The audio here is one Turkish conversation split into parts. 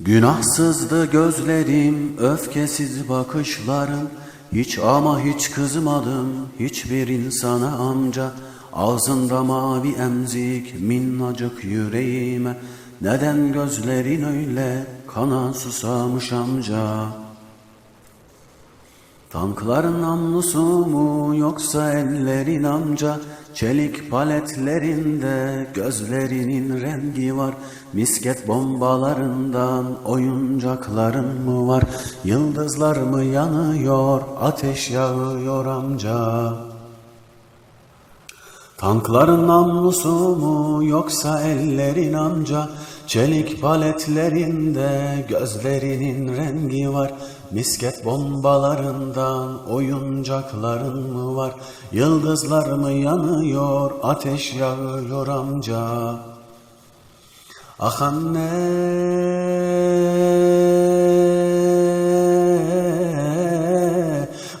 Günahsızdı gözlerim, öfkesiz bakışlarım. Hiç ama hiç kızmadım hiçbir insana amca Ağzında mavi emzik minnacık yüreğime. Neden gözlerin öyle kana susamış amca Tankların namlusu mu yoksa ellerin amca? Çelik paletlerinde gözlerinin rengi var. Misket bombalarından oyuncakların mı var? Yıldızlar mı yanıyor ateş yağıyor amca? Tankların namlusu mu yoksa ellerin amca Çelik paletlerinde gözlerinin rengi var. Misket bombalarından oyuncakların mı var? Yıldızlar mı yanıyor ateş yağıyor amca? Ah anne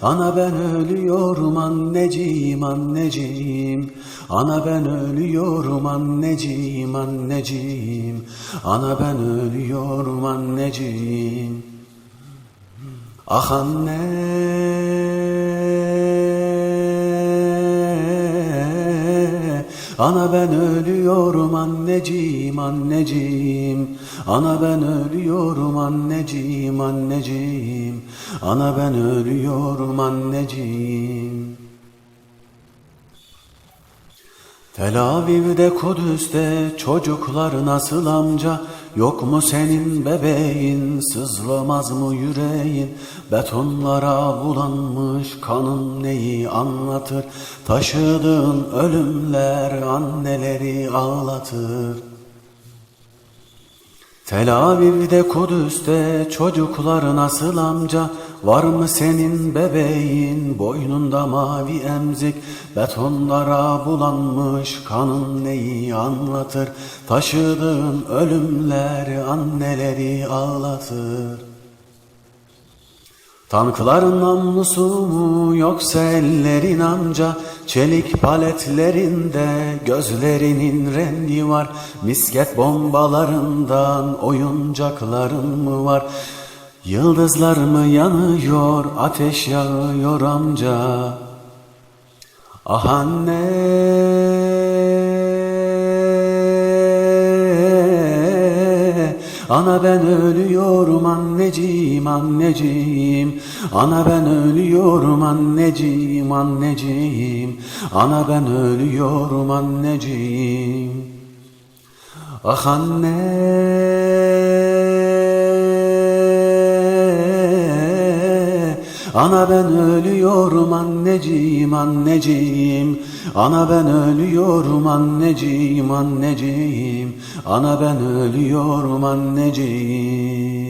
Ana ben ölüyorum anneciğim anneciğim. Ana ben ölüyorum anneciğim anneciğim. Ana ben ölüyorum anneciğim. Ah anne Ana ben ölüyorum anneciğim anneciğim. Ana ben ölüyorum anneciğim anneciğim. Ana ben ölüyorum anneciğim. Tel Aviv'de Kudüs'te çocuklar nasıl amca Yok mu senin bebeğin sızlamaz mı yüreğin? Betonlara bulanmış kanın neyi anlatır? Taşıdığın ölümler anneleri ağlatır. Tel Aviv'de Kudüs'te çocuklar nasıl amca Var mı senin bebeğin boynunda mavi emzik? Betonlara bulanmış kanın neyi anlatır? Taşıdığın ölümler anneleri ağlatır. Tankların namlusu mu yoksa ellerin amca? Çelik paletlerinde gözlerinin rengi var. Misket bombalarından oyuncakların mı var Yıldızlar mı yanıyor ateş yağıyor amca? Ah anne. Ana ben ölüyorum anneciğim anneciğim. Ana ben ölüyorum anneciğim anneciğim. Ana ben ölüyorum anneciğim. Ah anne Ana ben ölüyorum anneciğim anneciğim. Ana ben ölüyorum anneciğim anneciğim. Ana ben ölüyorum anneciğim